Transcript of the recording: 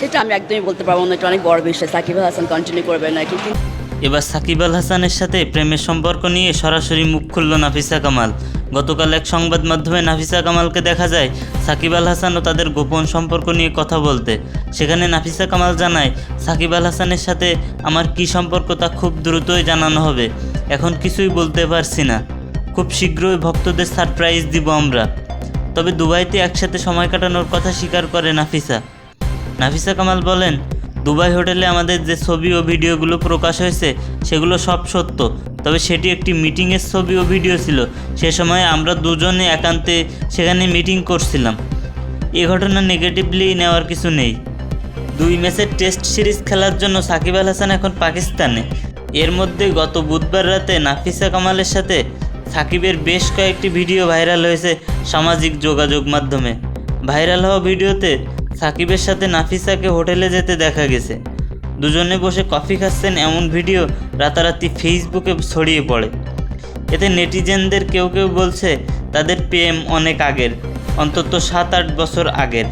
সেটা আমি একদমই বলতে পারব না, এটা অনেক বড় বিষয় সাকিব আল হাসান কন্টিনিউ করবে নাকি কিন্তু এবার সাকিব আল হাসানের সাথে প্রেমের সম্পর্ক নিয়ে সরাসরি মুখ খুলল নাফিসা কামাল। গতকাল এক সংবাদ মাধ্যমে নাফিসা কামালকে দেখা যায়, সাকিব আল হাসান ও তাদের গোপন সম্পর্ক নিয়ে কথা বলতে। সেখানে নাফিসা কামাল জানায়, সাকিব আল হাসানের সাথে আমার কী সম্পর্ক তা খুব দ্রুতই জানানো হবে। এখন কিছুই বলতে পারছি না। খুব শীঘ্রই ভক্তদের সারপ্রাইজ দিব আমরা। তবে দুবাইতে একসাথে সময় কাটানোর কথা স্বীকার করে নাফিসা। নাফিসা কামাল বলেন, দুবাই হোটেলে আমাদের যে ছবি ও ভিডিওগুলো প্রকাশ হয়েছে, সেগুলো সব সত্য। তবে সেটি একটি মিটিংয়ের ছবি ও ভিডিও ছিল। সে সময় আমরা দুজনে একান্তে সেখানে মিটিং করছিলাম। এ ঘটনা নেগেটিভলি নেওয়ার কিছু নেই। দুই ম্যাচের টেস্ট সিরিজ খেলার জন্য সাকিব আল হাসান এখন পাকিস্তানে। এর মধ্যে গত বুধবার রাতে নাফিসা কামালের সাথে সাকিবের বেশ কয়েকটি ভিডিও ভাইরাল হয়েছে সামাজিক যোগাযোগ মাধ্যমে। ভাইরাল হওয়া ভিডিওতে সাকিবের সাথে নাফিসাকে হোটেলে যেতে দেখা গেছে। দুজনে বসে কফি খাচ্ছেন এমন ভিডিও রাতারাতি ফেসবুকে ছড়িয়ে পড়ে। এতে নেটিজেনদের কেউ কেউ বলছে, তাদের প্রেম অনেক আগের, অন্তত সাত আট বছর আগের।